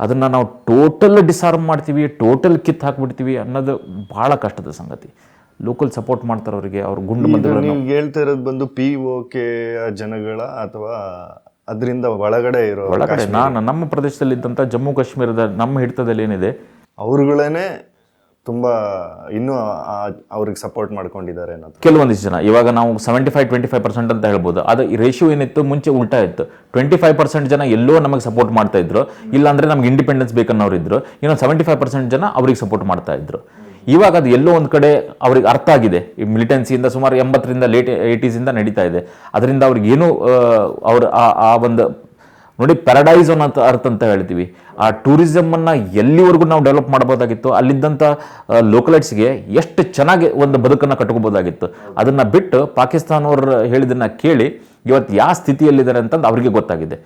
ಅದನ್ನು ನಾವು ಟೋಟಲ್ ಡಿಸಾರ್ಮ್ ಮಾಡ್ತೀವಿ ಟೋಟಲ್ ಕಿತ್ತು ಹಾಕ್ಬಿಡ್ತೀವಿ ಅನ್ನೋದು ಭಾಳ ಕಷ್ಟದ ಸಂಗತಿ. ಲೋಕಲ್ ಸಪೋರ್ಟ್ ಮಾಡ್ತಾರೆ ಅವರಿಗೆ ಅವ್ರ ಗುಂಡು ನೀವು ಹೇಳ್ತಾ ಇರೋದು ಬಂದು ಪಿ ಓಕೆ ಜನಗಳ ಅಥವಾ ಅದರಿಂದ ಒಳಗಡೆ ಇರೋ ಒಳಗಡೆ ನಾನು ನಮ್ಮ ಪ್ರದೇಶದಲ್ಲಿದ್ದಂಥ ಜಮ್ಮು ಕಾಶ್ಮೀರದ ನಮ್ಮ ಹಿಡಿತದಲ್ಲಿ ಏನಿದೆ? ಅವ್ರುಗಳೇನೆ ತುಂಬಾ ಇನ್ನೂ ಅವ್ರಿಗೆ ಸಪೋರ್ಟ್ ಮಾಡ್ಕೊಂಡಿದ್ದಾರೆ ಅನ್ನೋದು. ಕೆಲವೊಂದಿಷ್ಟು ಜನ. ಇವಾಗ ನಾವು seventy five twenty five percent ಅಂತ ಹೇಳ್ಬೋದು. ಅದು ರೇಷಿಯೋ ಏನಿತ್ತು, ಮುಂಚೆ ಉಲ್ಟಾ ಇತ್ತು. ಟ್ವೆಂಟಿ ಫೈವ್ ಪರ್ಸೆಂಟ್ ಜನ ಎಲ್ಲೋ ನಮಗೆ ಸಪೋರ್ಟ್ ಮಾಡ್ತಾ ಇದ್ರು. ಇಲ್ಲಾಂದ್ರೆ ನಮ್ಗೆ ಇಂಡಿಪೆಂಡೆನ್ಸ್ ಬೇಕನ್ನೋರು ಇದ್ರು ಇನ್ನು ಸೆವೆಂಟಿ ಫೈವ್ ಪರ್ಸೆಂಟ್ ಜನ ಅವ್ರಿಗೆ ಸಪೋರ್ಟ್ ಮಾಡ್ತಾ ಇದ್ರು. ಇವಾಗ ಅದು ಎಲ್ಲೋ ಒಂದು ಕಡೆ ಅವ್ರಿಗೆ ಅರ್ಥ ಆಗಿದೆ. ಈ ಮಿಲಿಟೆನ್ಸಿಯಿಂದ ಸುಮಾರು ಎಂಬತ್ತರಿಂದ ಲೇಟ್ ಏಯ್ಟೀಸಿಂದ ನಡೀತಾ ಇದೆ. ಅದರಿಂದ ಅವ್ರಿಗೆ ಏನು ಅವ್ರ ಆ ಒಂದು ನೋಡಿ ಪ್ಯಾರಡೈಸ್ ಅನ್ನೋ ಅರ್ಥ ಅಂತ ಹೇಳ್ತೀವಿ. ಆ ಟೂರಿಸಮನ್ನು ಎಲ್ಲಿವರೆಗೂ ನಾವು ಡೆವಲಪ್ ಮಾಡ್ಬೋದಾಗಿತ್ತು? ಅಲ್ಲಿದ್ದಂಥ ಲೋಕಲೈಟ್ಸ್ಗೆ ಎಷ್ಟು ಚೆನ್ನಾಗಿ ಒಂದು ಬದುಕನ್ನು ಕಟ್ಕೋಬೋದಾಗಿತ್ತು? ಅದನ್ನು ಬಿಟ್ಟು ಪಾಕಿಸ್ತಾನವ್ರು ಹೇಳಿದ್ದನ್ನು ಕೇಳಿ ಇವತ್ತು ಯಾವ ಸ್ಥಿತಿಯಲ್ಲಿದ್ದಾರೆ ಅಂತಂದು ಅವರಿಗೆ ಗೊತ್ತಾಗಿದೆ.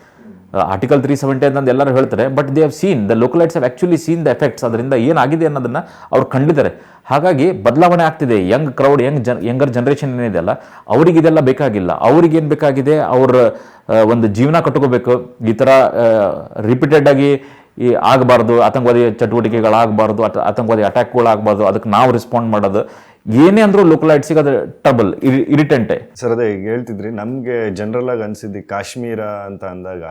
ಆರ್ಟಿಕಲ್ ತ್ರೀ ಸೆವೆಂಟಿ ಅಂತಂದು ಎಲ್ಲರೂ ಹೇಳ್ತಾರೆ but they have seen the localites have actually seen the effects ಅದರಿಂದ ಏನಾಗಿದೆ ಅನ್ನೋದನ್ನು ಅವ್ರು ಕಂಡಿದ್ದಾರೆ. ಹಾಗಾಗಿ ಬದಲಾವಣೆ ಆಗ್ತಿದೆ young crowd young Jan younger generation ಏನಿದೆಯಲ್ಲ ಅವ್ರಿಗೆ ಇದೆಲ್ಲ ಬೇಕಾಗಿಲ್ಲ. ಅವ್ರಿಗೇನು ಬೇಕಾಗಿದೆ? ಅವ್ರ ಒಂದು ಜೀವನ ಕಟ್ಕೋಬೇಕು. ಈ ಥರ ರಿಪೀಟೆಡ್ ಆಗಿ ಈ ಆಗಬಾರ್ದು, ಆತಂಕವಾದಿ ಚಟುವಟಿಕೆಗಳಾಗಬಾರ್ದು ಅಟ ಆತಂಕವಾದಿ ಅಟ್ಯಾಕ್ಗಳಾಗಬಾರ್ದು ಅದಕ್ಕೆ ನಾವು ರೆಸ್ಪಾಂಡ್ ಮಾಡೋದು. ಏನೇ ಅಂದರೂ ಲೋಕಲೈಟ್ಸಿಗೆ ಅದು ಟ್ರಬಲ್ ಇರಿಟೆಂಟೆ ಸರ್, ಅದೇ ಹೇಳ್ತಿದ್ರಿ, ನಮಗೆ ಜನರಲ್ ಆಗಿ ಅನಿಸಿದ್ದು ಕಾಶ್ಮೀರ ಅಂತ ಅಂದಾಗ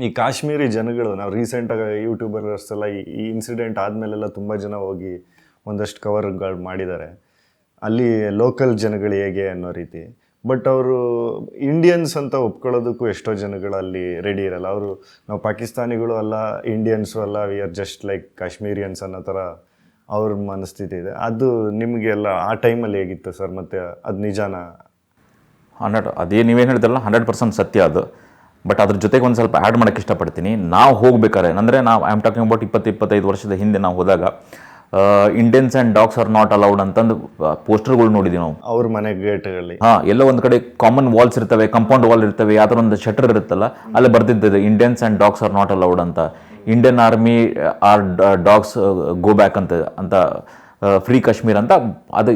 ಈ ಕಾಶ್ಮೀರಿ ಜನಗಳು, ನಾವು ರೀಸೆಂಟಾಗಿ ಯೂಟ್ಯೂಬರ್ಸ್ ಎಲ್ಲ ಈ- ಇನ್ಸಿಡೆಂಟ್ ಆದಮೇಲೆಲ್ಲ ತುಂಬ ಜನ ಹೋಗಿ ಒಂದಷ್ಟು ಕವರ್ಗಳು ಮಾಡಿದ್ದಾರೆ. ಅಲ್ಲಿ ಲೋಕಲ್ ಜನಗಳು ಹೇಗೆ ಅನ್ನೋ ರೀತಿ. ಬಟ್ ಅವರು ಇಂಡಿಯನ್ಸ್ ಅಂತ ಒಪ್ಕೊಳ್ಳೋದಕ್ಕೂ ಎಷ್ಟೋ ಜನಗಳು ಅಲ್ಲಿ ರೆಡಿ ಇರಲ್ಲ. ಅವರು ನಾವು ಪಾಕಿಸ್ತಾನಿಗಳು ಅಲ್ಲ ಇಂಡಿಯನ್ಸು ಅಲ್ಲ we are just like Kashmirians ಅನ್ನೋ ಥರ ಅವ್ರ ಮನಸ್ಥಿತಿ ಇದೆ. ಅದು ನಿಮಗೆಲ್ಲ ಆ ಟೈಮಲ್ಲಿ ಹೇಗಿತ್ತು ಸರ್ ಮತ್ತು ಅದು ನಿಜಾನ? ಹಂಡ್ರೆಡ್ ಅದೇ ನೀವೇನು ಹೇಳ್ತಾರಲ್ಲ ಹಂಡ್ರೆಡ್ ಪರ್ಸೆಂಟ್ ಸತ್ಯ ಅದು. ಬಟ್ ಅದ್ರ ಜೊತೆಗೆ ಒಂದು ಸ್ವಲ್ಪ ಆ್ಯಡ್ ಮಾಡೋಕ್ಕೆ ಇಷ್ಟಪಡ್ತೀನಿ. ನಾವು ಹೋಗ್ಬೇಕಾದ್ರೆ ಅಂದರೆ ನಾವು ಐ ಆಮ್ ಟಾಕಿಂಗ್ ಅಬೌಟ್ ಇಪ್ಪತ್ತು ಇಪ್ಪತ್ತೈದು ವರ್ಷದ ಹಿಂದೆ ನಾವು ಹೋದಾಗ Indians and dogs are not allowed ಅಂತಂದು ಪೋಸ್ಟರ್ಗಳು ನೋಡಿದ್ವಿ ನಾವು. ಅವ್ರ ಮನೆ ಗೇಟ್ಗಳಲ್ಲಿ. ಹಾಂ ಎಲ್ಲೋ ಒಂದು ಕಡೆ ಕಾಮನ್ ವಾಲ್ಸ್ ಇರ್ತವೆ ಕಂಪೌಂಡ್ ವಾಲ್ ಇರ್ತವೆ ಯಾವ ಥರ ಒಂದು ಶಟರ್ ಇರುತ್ತಲ್ಲ ಅಲ್ಲಿ ಬರ್ತಿದ್ದದೆ Indians and dogs are not allowed ಅಂತ. Indian army are dogs go back ಅಂತ ಅಂತ ಫ್ರೀ ಕಾಶ್ಮೀರ್ ಅಂತ ಅದು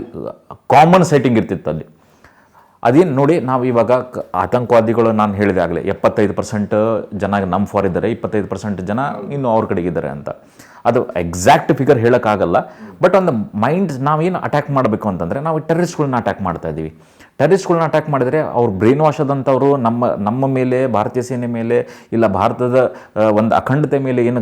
ಕಾಮನ್ ಸೆಟ್ಟಿಂಗ್ ಇರ್ತಿತ್ತು ಅಲ್ಲಿ. ಅದೇನು ನೋಡಿ ನಾವು ಇವಾಗ ಆತಂಕವಾದಿಗಳು ನಾನು ಹೇಳಿದೆ ಆಗಲಿ, ಎಪ್ಪತ್ತೈದು ಪರ್ಸೆಂಟ್ ಜನ ನಮ್ಮ ಫಾರ್ ಇದ್ದಾರೆ, ಇಪ್ಪತ್ತೈದು ಪರ್ಸೆಂಟ್ ಜನ ಇನ್ನು ಅವ್ರ ಕಡೆಗಿದ್ದಾರೆ ಅಂತ. ಅದು ಎಕ್ಸಾಕ್ಟ್ ಫಿಗರ್ ಹೇಳೋಕ್ಕಾಗಲ್ಲ ಬಟ್ ಒಂದು ಮೈಂಡ್ ನಾವೇನು ಅಟ್ಯಾಕ್ ಮಾಡಬೇಕು ಅಂತಂದರೆ, ನಾವು ಟೆರರಿಸ್ಟ್ಗಳನ್ನ ಅಟ್ಯಾಕ್ ಮಾಡ್ತಾ ಇದ್ದೀವಿ. ಟೆರರಿಸ್ಟ್ಗಳನ್ನ ಅಟ್ಯಾಕ್ ಮಾಡಿದರೆ ಅವ್ರು ಬ್ರೈನ್ ವಾಶ್ ಆದಂಥವ್ರು ನಮ್ಮ ನಮ್ಮ ಮೇಲೆ, ಭಾರತೀಯ ಸೇನೆ ಮೇಲೆ, ಇಲ್ಲ ಭಾರತದ ಒಂದು ಅಖಂಡತೆ ಮೇಲೆ ಏನು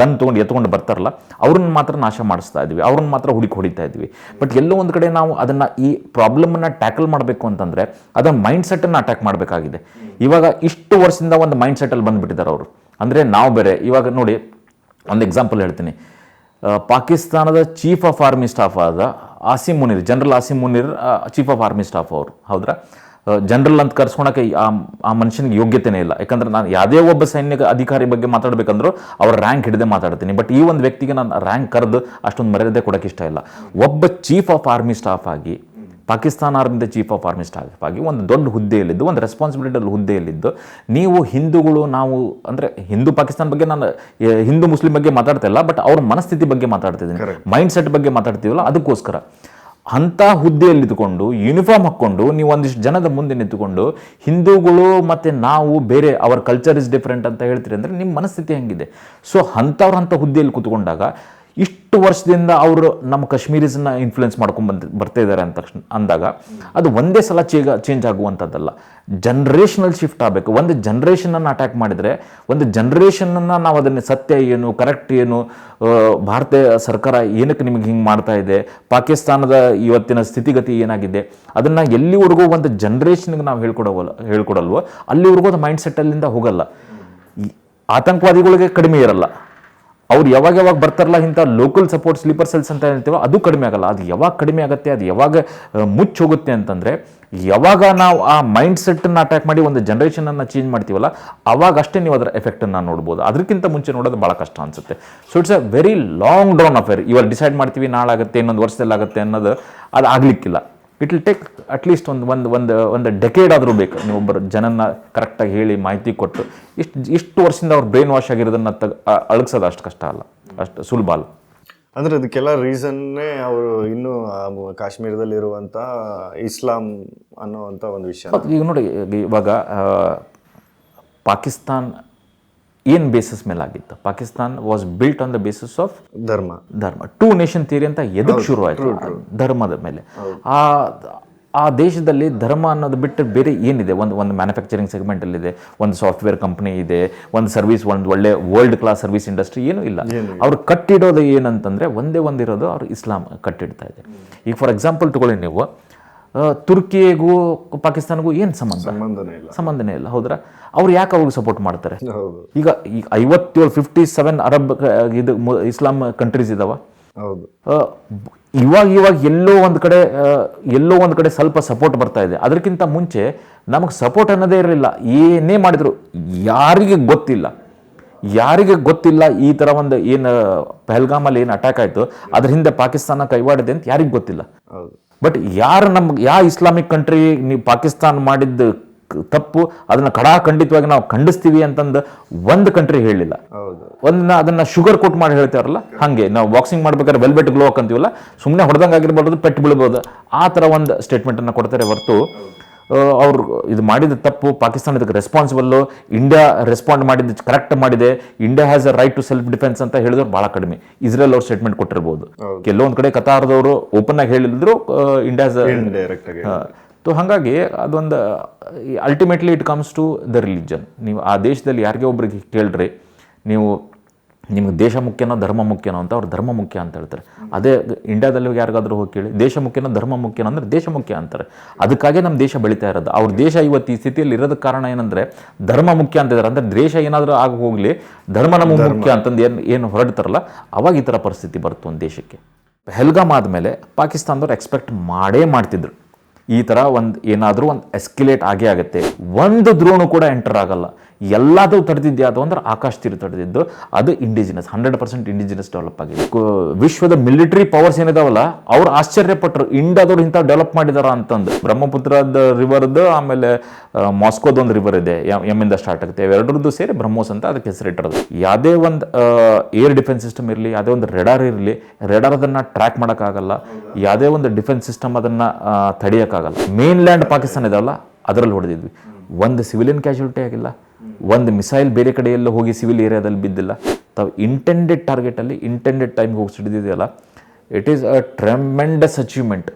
ಗನ್ ತೊಗೊಂಡು ಎತ್ಕೊಂಡು ಬರ್ತಾರಲ್ಲ, ಅವ್ರನ್ನ ಮಾತ್ರ ನಾಶ ಮಾಡಿಸ್ತಾ ಇದ್ವಿ. ಅವ್ರನ್ನ ಮಾತ್ರ ಹುಡುಕಿ ಹೊಡಿತಾ ಇದ್ವಿ. ಬಟ್ ಎಲ್ಲೋ ಒಂದು ಕಡೆ ನಾವು ಅದನ್ನು ಈ ಪ್ರಾಬ್ಲಮನ್ನು ಟ್ಯಾಕಲ್ ಮಾಡಬೇಕು ಅಂತಂದರೆ ಅದರ ಮೈಂಡ್ ಸೆಟ್ಟನ್ನು ಅಟ್ಯಾಕ್ ಮಾಡಬೇಕಾಗಿದೆ. ಇವಾಗ ಇಷ್ಟು ವರ್ಷದಿಂದ ಒಂದು ಮೈಂಡ್ ಸೆಟ್ಟಲ್ಲಿ ಬಂದುಬಿಟ್ಟಿದ್ದಾರೆ ಅವರು. ಅಂದರೆ ನಾವು ಬೇರೆ, ಇವಾಗ ನೋಡಿ, ಒಂದು ಎಕ್ಸಾಂಪಲ್ ಹೇಳ್ತೀನಿ. ಪಾಕಿಸ್ತಾನದ ಚೀಫ್ ಆಫ್ ಆರ್ಮಿ ಸ್ಟಾಫ್ ಆದ Asim Munir general Asim Munir chief of army staff ಅವರು. ಹೌದ್ರಾ? ಜನರಲ್ ಅಂತ ಕರ್ಸ್ಕೊಳಕ್ಕೆ ಆ ಮನುಷ್ಯನಿಗೆ ಯೋಗ್ಯತೆನೇ ಇಲ್ಲ. ಯಾಕಂದ್ರೆ ನಾನು ಯಾವುದೇ ಒಬ್ಬ ಸೈನ್ಯ ಅಧಿಕಾರಿ ಬಗ್ಗೆ ಮಾತಾಡಬೇಕಂದ್ರೂ ಅವರ ರ್ಯಾಂಕ್ ಹಿಡಿದೇ ಮಾತಾಡ್ತೀನಿ. ಬಟ್ ಈ ಒಂದು ವ್ಯಕ್ತಿಗೆ ನಾನು ರ್ಯಾಂಕ್ ಕರೆದು ಅಷ್ಟೊಂದು ಮರ್ಯಾದೆ ಕೊಡೋಕ್ಕೆ ಇಷ್ಟ ಇಲ್ಲ. ಒಬ್ಬ ಚೀಫ್ ಆಫ್ ಆರ್ಮಿ ಸ್ಟಾಫ್ ಆಗಿ ಪಾಕಿಸ್ತಾನ ಆರ್ಮಿದ ಚೀಫ್ ಆಫ್ ಆರ್ಮಿ ಸ್ಟಾಫ್ ಆಗಿ ಒಂದು ದೊಡ್ಡ ಹುದ್ದೆಯಲ್ಲಿದ್ದು ಒಂದು ರೆಸ್ಪಾನ್ಸಿಬಿಲಿಟಿ ಹುದ್ದೆಯಲ್ಲಿದ್ದು ನೀವು ಹಿಂದೂಗಳು ನಾವು ಅಂದರೆ ಹಿಂದೂ ಪಾಕಿಸ್ತಾನ ಬಗ್ಗೆ ನಾನು ಹಿಂದೂ ಮುಸ್ಲಿಂ ಬಗ್ಗೆ ಮಾತಾಡ್ತಾ ಇಲ್ಲ ಬಟ್ ಅವ್ರ ಮನಸ್ಥಿತಿ ಬಗ್ಗೆ ಮಾತಾಡ್ತಿದ್ದೀನಿ. ಮೈಂಡ್ ಸೆಟ್ ಬಗ್ಗೆ ಮಾತಾಡ್ತೀವಲ್ಲ ಅದಕ್ಕೋಸ್ಕರ. ಅಂಥ ಹುದ್ದೆಯಲ್ಲಿದ್ದುಕೊಂಡು ಯೂನಿಫಾರ್ಮ್ ಹಾಕ್ಕೊಂಡು ನೀವು ಒಂದಿಷ್ಟು ಜನದ ಮುಂದೆ ನಿಂತುಕೊಂಡು ಹಿಂದೂಗಳು ಮತ್ತು ನಾವು ಬೇರೆ ಅವರ ಕಲ್ಚರ್ ಇಸ್ ಡಿಫ್ರೆಂಟ್ ಅಂತ ಹೇಳ್ತೀರಿ ಅಂದರೆ ನಿಮ್ಮ ಮನಸ್ಥಿತಿ ಹೆಂಗಿದೆ. ಸೊ ಅಂಥವ್ರ ಅಂಥ ಹುದ್ದೆಯಲ್ಲಿ ಕೂತ್ಕೊಂಡಾಗ ಇಷ್ಟು ವರ್ಷದಿಂದ ಅವರು ನಮ್ಮ ಕಾಶ್ಮೀರಿಸನ್ನ ಇನ್ಫ್ಲುಯೆನ್ಸ್ ಮಾಡ್ಕೊಂಡು ಬಂದ, ಬರ್ತಾ ಇದ್ದಾರೆ ಅಂದ ತಕ್ಷಣ, ಅಂದಾಗ ಅದು ಒಂದೇ ಸಲ ಚೇಗ ಚೇಂಜ್ ಆಗುವಂಥದ್ದಲ್ಲ ಜನ್ರೇಷನಲ್ ಶಿಫ್ಟ್ ಆಗಬೇಕು. ಒಂದು ಜನ್ರೇಷನನ್ನು ಅಟ್ಯಾಕ್ ಮಾಡಿದರೆ, ಒಂದು ಜನ್ರೇಷನನ್ನು ನಾವು ಅದನ್ನು ಸತ್ಯ ಏನು ಕರೆಕ್ಟ್ ಏನು ಭಾರತ ಸರ್ಕಾರ ಏನಕ್ಕೆ ನಿಮಗೆ ಹಿಂಗೆ ಮಾಡ್ತಾ ಇದೆ, ಪಾಕಿಸ್ತಾನದ ಇವತ್ತಿನ ಸ್ಥಿತಿಗತಿ ಏನಾಗಿದೆ, ಅದನ್ನು ಎಲ್ಲಿವರೆಗೂ ಒಂದು ಜನ್ರೇಷನ್ಗೆ ನಾವು ಹೇಳ್ಕೊಡವಲ್ಲ ಹೇಳ್ಕೊಡಲ್ವೋ, ಅಲ್ಲಿವರೆಗೂ ಅದು ಮೈಂಡ್ ಸೆಟ್ಟಲ್ಲಿಂದ ಹೋಗಲ್ಲ. ಆತಂಕವಾದಿಗಳಿಗೆ ಕಡಿಮೆ ಇರಲ್ಲ. ಅವ್ರು ಯಾವಾಗ ಯಾವಾಗ ಬರ್ತಾರಲ್ಲ ಇಂಥ ಲೋಕಲ್ ಸಪೋರ್ಟ್ ಸ್ಲೀಪರ್ ಸೆಲ್ಸ್ ಅಂತ ಹೇಳ್ತೀವೋ ಅದು ಕಡಿಮೆ ಆಗಲ್ಲ. ಅದು ಯಾವಾಗ ಕಡಿಮೆ ಆಗುತ್ತೆ, ಅದು ಯಾವಾಗ ಮುಚ್ಚಿ ಹೋಗುತ್ತೆ ಅಂತಂದರೆ ಯಾವಾಗ ನಾವು ಆ ಮೈಂಡ್ ಸೆಟ್ಟನ್ನು ಅಟ್ಯಾಕ್ ಮಾಡಿ ಒಂದು ಜನ್ರೇಷನನ್ನು ಚೇಂಜ್ ಮಾಡ್ತೀವಲ್ಲ, ಅವಾಗ ಅಷ್ಟೇ ನೀವು ಅದರ ಎಫೆಕ್ಟನ್ನು ನೋಡ್ಬೋದು. ಅದಕ್ಕಿಂತ ಮುಂಚೆ ನೋಡೋದು ಭಾಳ ಕಷ್ಟ ಅನಿಸುತ್ತೆ. So it's a very long down affair ಇವಾಗ ಡಿಸೈಡ್ ಮಾಡ್ತೀವಿ ನಾಳಾಗುತ್ತೆ, ಇನ್ನೊಂದು ವರ್ಷದಲ್ಲಿ ಆಗುತ್ತೆ ಅನ್ನೋದು ಅದು ಆಗಲಿಕ್ಕಿಲ್ಲ. It will take at least ಒಂದು ಒಂದು ಒಂದು ಒಂದು ಡೆಕೇಡ್ ಆದರೂ ಬೇಕು. ನೀವು ಒಬ್ಬರು ಜನನ ಕರೆಕ್ಟಾಗಿ ಹೇಳಿ ಮಾಹಿತಿ ಕೊಟ್ಟು ಇಷ್ಟು ಇಷ್ಟು ವರ್ಷದಿಂದ ಅವ್ರು ಬ್ರೈನ್ ವಾಶ್ ಆಗಿರೋದನ್ನ ತಗ ಅಳಗ್ಸೋದು ಅಷ್ಟು ಕಷ್ಟ ಅಲ್ಲ. ಅಷ್ಟು ಸುಲಭ ಅಲ್ಲ. ಅಂದ್ರೆ ಅದಕ್ಕೆಲ್ಲ ರೀಸನ್ನೇ ಅವರು ಇನ್ನೂ ಕಾಶ್ಮೀರದಲ್ಲಿರುವಂಥ ಇಸ್ಲಾಂ ಅನ್ನೋವಂಥ ಒಂದು ವಿಷಯ. ಈಗ ನೋಡಿ ಈಗ ಇವಾಗ ಪಾಕಿಸ್ತಾನ್ ಏನು ಬೇಸಿಸ್ ಮೇಲೆ ಆಗಿತ್ತು Pakistan was built on the basis of ಧರ್ಮ. ಧರ್ಮ. ಟೂ ನೇಷನ್ ಥಿಯರಿ ಅಂತ ಎದಕ್ಕೆ ಶುರು ಆಯಿತು ಧರ್ಮದ ಮೇಲೆ. ಆ ಆ ದೇಶದಲ್ಲಿ ಧರ್ಮ ಅನ್ನೋದು ಬಿಟ್ಟು ಬೇರೆ ಏನಿದೆ? ಒಂದು ಒಂದು ಮ್ಯಾನುಫ್ಯಾಕ್ಚರಿಂಗ್ ಸೆಗ್ಮೆಂಟಲ್ಲಿದೆ ಒಂದು ಸಾಫ್ಟ್ವೇರ್ ಕಂಪ್ನಿ ಇದೆ ಒಂದು ಸರ್ವಿಸ್ ಒಂದು ಒಳ್ಳೆ ವರ್ಲ್ಡ್ ಕ್ಲಾಸ್ ಸರ್ವಿಸ್ ಇಂಡಸ್ಟ್ರಿ ಏನೂ ಇಲ್ಲ. ಅವ್ರು ಕಟ್ಟಿಡೋದು ಏನಂತಂದರೆ ಒಂದೇ ಒಂದಿರೋದು ಅವ್ರು ಇಸ್ಲಾಂ ಕಟ್ಟಿಡ್ತಾ ಇದೆ. ಈಗ ಫಾರ್ ಎಕ್ಸಾಂಪಲ್ ತಗೊಳ್ಳಿ ನೀವು ತುರ್ಕಿಗೂ ಪಾಕಿಸ್ತಾನಗೂ ಏನು ಸಂಬಂಧ? ಸಂಬಂಧನೇ ಇಲ್ಲ. ಸಂಬಂಧನೇ ಇಲ್ಲ ಹೌದ್ರಾ? ಅವ್ರು ಯಾಕೆ ಅವ್ರಿಗೆ ಸಪೋರ್ಟ್ ಮಾಡ್ತಾರೆ? ಹೌದು. ಈಗ ಈಗ ಐವತ್ತೇಳು ಫಿಫ್ಟಿ ಸೆವೆನ್ ಅರಬ್ ಇದು ಇಸ್ಲಾಂ ಕಂಟ್ರೀಸ್ ಇದಾವ. ಹೌದು. ಇವಾಗ ಇವಾಗ ಎಲ್ಲೋ ಒಂದು ಕಡೆ ಎಲ್ಲೋ ಒಂದು ಕಡೆ ಸ್ವಲ್ಪ ಸಪೋರ್ಟ್ ಬರ್ತಾ ಇದೆ. ಅದಕ್ಕಿಂತ ಮುಂಚೆ ನಮಗೆ ಸಪೋರ್ಟ್ ಅನ್ನೋದೇ ಇರಲಿಲ್ಲ. ಏನೇ ಮಾಡಿದ್ರು ಯಾರಿಗೆ ಗೊತ್ತಿಲ್ಲ. ಯಾರಿಗೆ ಗೊತ್ತಿಲ್ಲ ಈ ಥರ ಒಂದು ಏನು ಪಹಲ್ಗಾಮಲ್ಲಿ ಏನು ಅಟ್ಯಾಕ್ ಆಯಿತು ಅದ್ರ ಹಿಂದೆ ಪಾಕಿಸ್ತಾನ ಕೈವಾಡಿದೆ ಅಂತ ಯಾರಿಗೆ ಗೊತ್ತಿಲ್ಲ. ಹೌದು. ಬಟ್ ಯಾರು ನಮ್ಗೆ ಯಾವ ಇಸ್ಲಾಮಿಕ್ ಕಂಟ್ರಿ ನೀವು ಪಾಕಿಸ್ತಾನ ಮಾಡಿದ್ದ ತಪ್ಪು ಅದನ್ನ ಕಡಾಖಂಡಿತವಾಗಿ ನಾವು ಖಂಡಿಸ್ತೀವಿ ಅಂತಂದು ಒಂದು ಕಂಟ್ರಿ ಹೇಳಿಲ್ಲ. ಒಂದನ್ನ ಅದನ್ನ ಶುಗರ್ ಕೋಟ್ ಮಾಡಿ ಹೇಳ್ತಾರಲ್ಲ ಹಾಗೆ. ನಾವು ಬಾಕ್ಸಿಂಗ್ ಮಾಡ್ಬೇಕಾದ್ರೆ ವೆಲ್ಬೆಟ್ ಗ್ಲೋ ಅಂತೀವಲ್ಲ ಸುಮ್ಮನೆ ಹೊಡೆದಂಗೆ ಆಗಿರ್ಬಾರ್ದು ಪೆಟ್ಟು ಬೀಳ್ಬೋದು. ಆ ಥರ ಒಂದು ಸ್ಟೇಟ್ಮೆಂಟನ್ನು ಕೊಡ್ತಾರೆ ಹೊರತು ಅವ್ರು ಇದು ಮಾಡಿದ ತಪ್ಪು ಪಾಕಿಸ್ತಾನ ಇದಕ್ಕೆ ರೆಸ್ಪಾನ್ಸಿಬಲ್ಲು ಇಂಡಿಯಾ ರೆಸ್ಪಾಂಡ್ ಮಾಡಿದ್ದು ಕರೆಕ್ಟ್ ಮಾಡಿದೆ India has a right to self defence ಅಂತ ಹೇಳಿದ್ರು ಭಾಳ ಕಡಿಮೆ. ಇಸ್ರೇಲ್ ಅವ್ರು ಸ್ಟೇಟ್ಮೆಂಟ್ ಕೊಟ್ಟಿರ್ಬೋದು. ಕೆಲವೊಂದು ಕಡೆ ಕತಾರದವರು ಓಪನ್ ಆಗಿ ಹೇಳಿದ್ರು ಇಂಡಿಯಾ ಸೊ ಹಾಗಾಗಿ ಅದೊಂದು ultimately it comes to the religion ನೀವು ಆ ದೇಶದಲ್ಲಿ ಯಾರಿಗೇ ಒಬ್ರಿಗೆ ಕೇಳ್ರಿ ನೀವು ನಿಮ್ಗೆ ದೇಶ ಮುಖ್ಯನೋ ಧರ್ಮ ಮುಖ್ಯನೋ ಅಂತ ಅವ್ರು ಧರ್ಮ ಮುಖ್ಯ ಅಂತ ಹೇಳ್ತಾರೆ. ಅದೇ ಇಂಡಿಯಾದಲ್ಲಿ ಯಾರಿಗಾದ್ರೂ ಹೋಗಿ ಕೇಳಿ ದೇಶ ಮುಖ್ಯನೋ ಧರ್ಮ ಮುಖ್ಯನೋ ಅಂದ್ರೆ ದೇಶ ಮುಖ್ಯ ಅಂತಾರೆ. ಅದಕ್ಕಾಗಿ ನಮ್ಮ ದೇಶ ಬೆಳೀತಾ ಇರೋದು. ಅವ್ರ ದೇಶ ಇವತ್ತು ಈ ಸ್ಥಿತಿಯಲ್ಲಿ ಇರೋದಕ್ಕೆ ಕಾರಣ ಏನಂದರೆ ಧರ್ಮ ಮುಖ್ಯ ಅಂತಿದ್ದಾರೆ ಅಂದ್ರೆ ದೇಶ ಏನಾದರೂ ಆಗ ಹೋಗಲಿ ಧರ್ಮ ನಮಗೆ ಮುಖ್ಯ ಅಂತಂದು ಏನು ಏನು ಹೊರಡ್ತಾರಲ್ಲ ಅವಾಗ ಈ ಥರ ಪರಿಸ್ಥಿತಿ ಬರ್ತು ಒಂದು ದೇಶಕ್ಕೆ. ಪೆಹಲ್ಗಾಮ್ ಆದಮೇಲೆ ಪಾಕಿಸ್ತಾನದವ್ರು ಎಕ್ಸ್ಪೆಕ್ಟ್ ಮಾಡೇ ಮಾಡ್ತಿದ್ರು. ಈ ಥರ ಒಂದು ಏನಾದರೂ ಒಂದು ಎಸ್ಕಿಲೇಟ್ ಆಗೇ ಆಗುತ್ತೆ. ಒಂದು ದ್ರೋಣು ಕೂಡ ಎಂಟರ್ ಆಗಲ್ಲ. ಎಲ್ಲದೂ ತಡೆದಿದ್ದು ಯಾವುದು ಅಂದ್ರೆ ಆಕಾಶ ತೀರ ತಡೆದಿದ್ದು, ಅದು indigenous hundred percent indigenous develop ಆಗಿದೆ. ವಿಶ್ವದ ಮಿಲಿಟರಿ ಪವರ್ಸ್ ಏನಿದಾವಲ್ಲ, ಅವ್ರು ಆಶ್ಚರ್ಯಪಟ್ಟರು ಇಂಡಿಯಾದವ್ರು ಇಂಥ ಡೆವಲಪ್ ಮಾಡಿದಾರ ಅಂತಂದು. ಬ್ರಹ್ಮಪುತ್ರದ ರಿವರ್ದು ಆಮೇಲೆ ಮಾಸ್ಕೋದ ಒಂದು ರಿವರ್ ಇದೆ ಎಮ್ಮಿಂದ ಸ್ಟಾರ್ಟ್ ಆಗುತ್ತೆ. ಎರಡರದ್ದು ಸೇರಿ ಬ್ರಹ್ಮೋಸ್ ಅಂತ ಅದಕ್ಕೆ ಹೆಸರಿಟ್ಟಿರೋದು. ಯಾವುದೇ ಒಂದು ಏರ್ ಡಿಫೆನ್ಸ್ ಸಿಸ್ಟಮ್ ಇರಲಿ, ಯಾವುದೇ ಒಂದು ರೆಡಾರ್ ಇರಲಿ ರೆಡಾರ್ ಅದನ್ನು ಟ್ರ್ಯಾಕ್ ಮಾಡೋಕ್ಕಾಗಲ್ಲ. ಯಾವುದೇ ಒಂದು ಡಿಫೆನ್ಸ್ ಸಿಸ್ಟಮ್ ಅದನ್ನು ತಡೆಯೋಕ್ಕಾಗಲ್ಲ. ಮೇನ್ ಲ್ಯಾಂಡ್ ಪಾಕಿಸ್ತಾನ ಇದಾವಲ್ಲ, ಅದರಲ್ಲಿ ಹೊಡೆದಿದ್ವಿ. ಒಂದು ಸಿವಿಲಿಯನ್ ಕ್ಯಾಶುಲಿಟಿ ಆಗಿಲ್ಲ. ಒಂದು ಮಿಸೈಲ್ ಬೇರೆ ಕಡೆಯೆಲ್ಲ ಹೋಗಿ ಸಿವಿಲ್ ಏರಿಯಾದಲ್ಲಿ ಬಿದ್ದಿಲ್ಲ. ತಾವು ಇಂಟೆಂಡೆಡ್ ಟಾರ್ಗೆಟಲ್ಲಿ ಇಂಟೆಂಡೆಡ್ ಟೈಮ್ಗೆ ಹೋಗಿ ಸಿಡಿದಿದೆಯಲ್ಲ it is a tremendous achievement